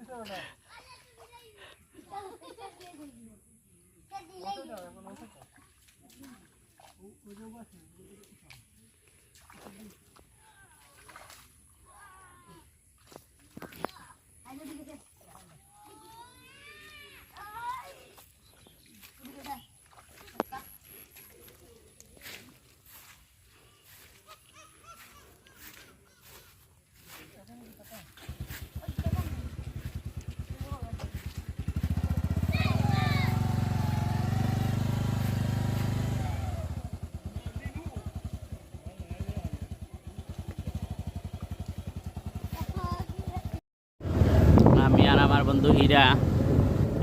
我这儿，不。我过去。আমি বন্ধু হীরা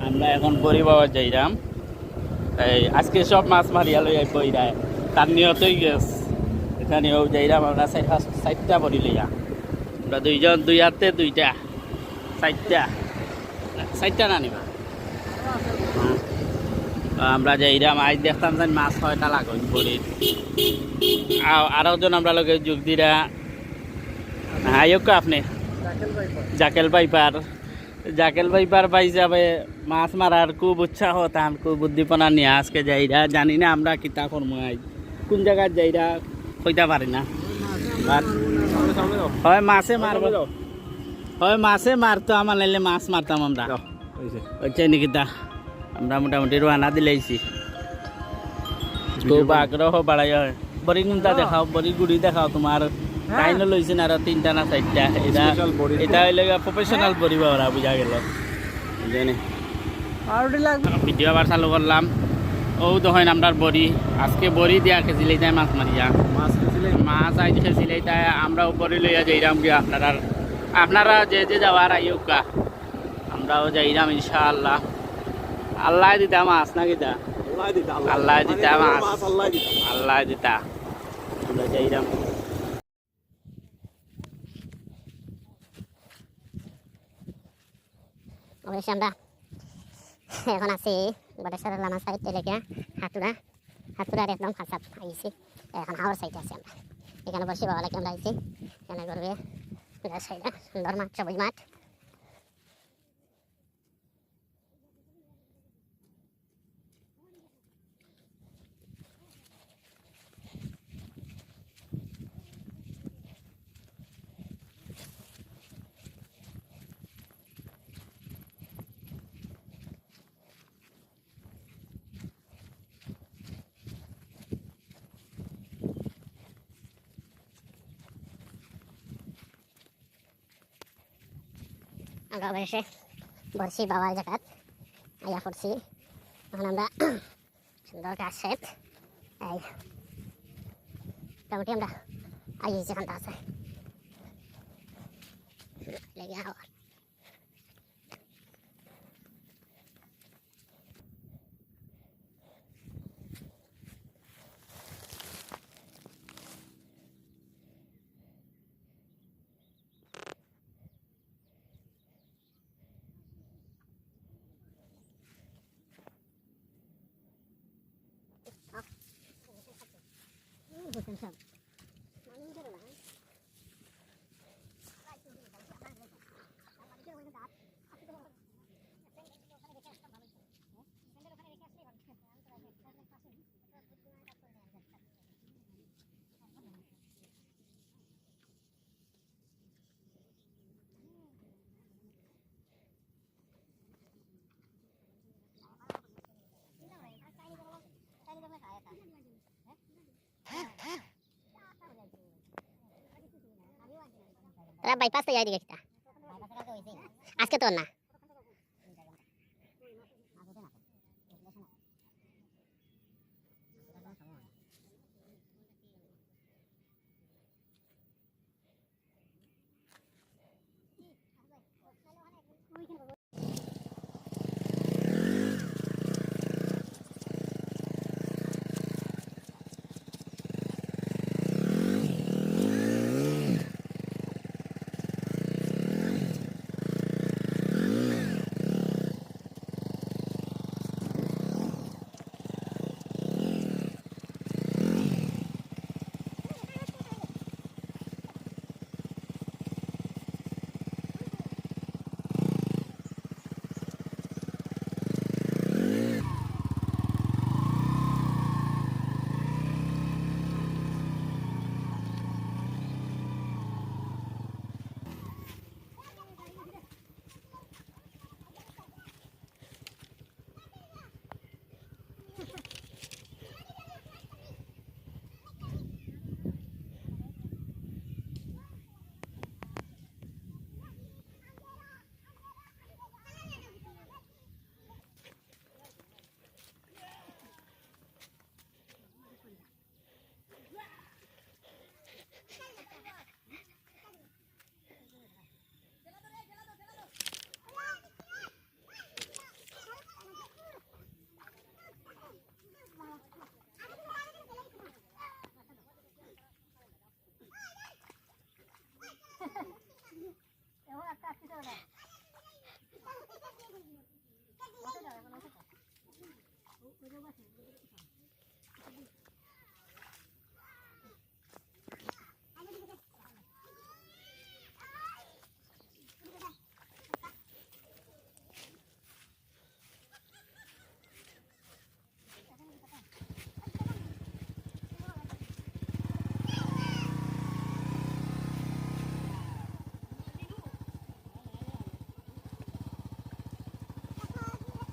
আমরা এখন বাবা যাইরাম। এই, আজকে সব মাছ মারিয়া লই হীরায় তার নিয়তই গেছ এখানেও যাইরাম আমরা চার পাঁচ, চারটা বড়ি লইয়া। আমরা দুইজন, দুই হাতে দুইটা, চারটা। চারটা না নিবা। আমরা যাইরাম আজ দেখতাম যে মাছ ছয়টা লাগন বড়ির আরও জন আমরা লগে যোগ দিরা। আয়োগ আপনি? জাকেল পাইপার জাকেল পাইপার পাই যাবে মাছ মারার খুব উৎসাহ তাহান খুব উদ্দীপনা নিয়ে আজকে যাইরা জানি না আমরা কিতা করব আজ কোন জায়গায় যাইরা কইতে পারি না। হয় মাছে মারব। হয় মাছে মারতো আমার নাইলে মাছ মারতাম আমরা। হচ্ছে নাকি তা আমরা মোটামুটি রোয়ানা দিলাইছি। খুব আগ্রহ বাড়াই হয়। বড়ি কোনটা দেখাও বড়ি গুড়ি দেখাও তোমার। কাইনো লইছেন আর তিনটা না চারটা। এটা। এটা হইলে প্রফেশনাল বড়ি বাবা বুঝা গেল। জানি ভিডিও আবার চালু করলাম। ও তখন আমরার বড়ি আজকে বড়ি দিয়া খেয়েছিল তাই মাছ মারিয়া। মাছ মাছ আই খেয়েছিল তাই আমরাও বড়ি লইয়া যাইরাম গিয়া আপনারা আপনারা যে যে যাওয়ার আইকা আমরাও যাইরাম ইনশাআল্লাহ। আল্লাহ দিতা মাছ না কিতা আল্লাহ দিতা মাছ। মাছ আল্লাহ দিতা। আল্লাহ দিতা। আমরা যাইরাম। অবশ্যই আমরা এখন আছি বটেশ্বর লামা সাইড এলাকা হাতুরা হাতুরার একদম হাসাত আইছি এখন হাওয়ার সাইডে আছি আমরা। এখানে বসে বাবা লাগে আমরা আইছি এখানে করবে সাইডে সুন্দর মাঠ সবুজ মাঠ আমরা অবশেষে বর্ষি বাবার জায়গাত আইয়া পড়ছি। এখন আমরা সুন্দর গাছ সেট এই, মোটামুটি আমরা আইয়ে যেখানটা আছে। লেগে 我先了 ওরা বাইপাসে যাই দিকে আজকে তো না।